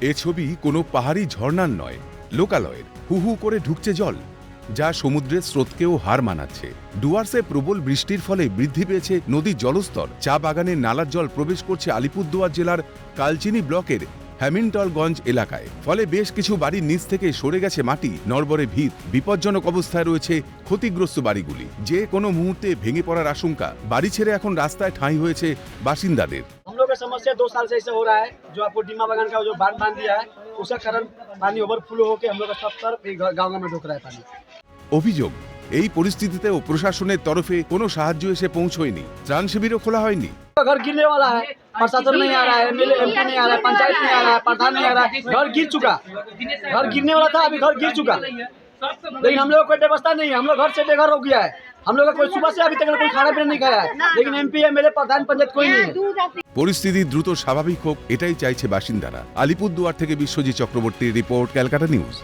এ ছবি কোনো পাহাড়ি ঝর্ণার নয়, লোকালয়ের। হুহু করে ঢুকছে জল, যা সমুদ্রের স্রোতকেও হার মানাচ্ছে। ডুয়ার্সে প্রবল বৃষ্টির ফলে বৃদ্ধি পেয়েছে নদীর জলস্তর। চা বাগানে নালার জল প্রবেশ করছে আলিপুরদুয়ার জেলার কালচিনি ব্লকের হ্যামিন্টলগঞ্জ এলাকায়। ফলে বেশ কিছু বাড়ির নিচ থেকে সরে গেছে মাটি নরবরে ভিত। বিপজ্জনক অবস্থায় রয়েছে ক্ষতিগ্রস্ত বাড়িগুলি। যে কোনো মুহূর্তে ভেঙে পড়ার আশঙ্কা। বাড়ি ছেড়ে এখন রাস্তায় ঠাঁই হয়েছে বাসিন্দাদের। समस्या दो साल से ऐसे हो रहा है जो आपको डिमा बागान का जो बांध बांध दिया है उसका कारण पानी ओवरफ्लो होकर हम लोग का सब तरफ गाँव गाँव में ढुक रहा है पानी অভিযোগ এই পরিস্থিতিতেও প্রশাসনের তরফে কোনো সাহায্য এসে পৌঁছয়নি ত্রাণ শিবিরও খোলা হয়নি घर गिरने वाला है प्रशासन नहीं आ रहा है एमएलए एमपी नहीं आ रहा है पंचायत नहीं आ रहा है प्रधान नहीं आ रहा है घर गिर चुका घर गिरने वाला था अभी घर गिर चुका लेकिन हम लोग को कोई व्यवस्था नहीं है हम लोग घर से बेघर हो गया है हम लोग का कोई सुबह से अभी तक कोई खाना पीना नहीं खाया है लेकिन एमपी एमएलए प्रधान पंचायत कोई नहीं है পরিস্থিতি দ্রুত স্বাভাবিক হোক এটাই চাইছে বাসিন্দারা আলিপুরদুয়ার থেকে বিশ্বজিৎ চক্রবর্তীর রিপোর্ট ক্যালকাটা নিউজ